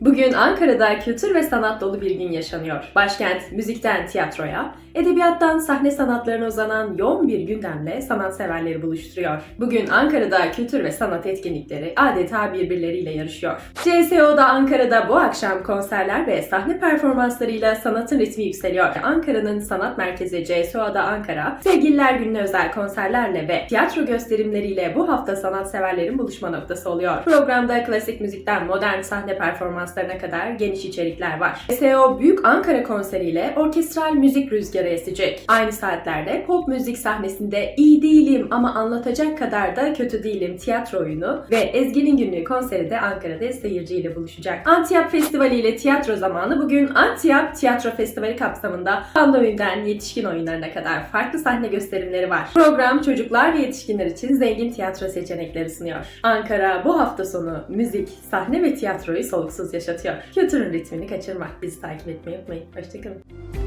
Bugün Ankara'da kültür ve sanat dolu bir gün yaşanıyor. Başkent müzikten tiyatroya, edebiyattan sahne sanatlarına uzanan yoğun bir gündemle sanatseverleri buluşturuyor. Bugün Ankara'da kültür ve sanat etkinlikleri adeta birbirleriyle yarışıyor. CSO'da Ankara'da bu akşam konserler ve sahne performanslarıyla sanatın ritmi yükseliyor. Ankara'nın sanat merkezi CSO'da Ankara, Sevgililer Günü'ne özel konserlerle ve tiyatro gösterimleriyle bu hafta sanatseverlerin buluşma noktası oluyor. Programda klasik müzikten modern sahne performanslarına kadar geniş içerikler var. SEO Büyük Ankara konseriyle orkestral müzik rüzgarı esecek. Aynı saatlerde pop müzik sahnesinde iyi değilim ama anlatacak kadar da kötü değilim tiyatro oyunu ve Ezgi'nin günlüğü konseri de Ankara'da seyirciyle buluşacak. Antiyap Festivali ile tiyatro zamanı bugün Antiyap Tiyatro Festivali kapsamında pandemiden yetişkin oyunlarına kadar farklı sahne gösterimleri var. Program çocuklar ve yetişkinler için zengin tiyatro seçenekleri sunuyor. Ankara bu hafta sonu müzik, sahne ve tiyatroyu soluksuz yaşatıyor. Kültürün ritmini kaçırmak. Bizi takip etmeyi unutmayın. Hoşçakalın.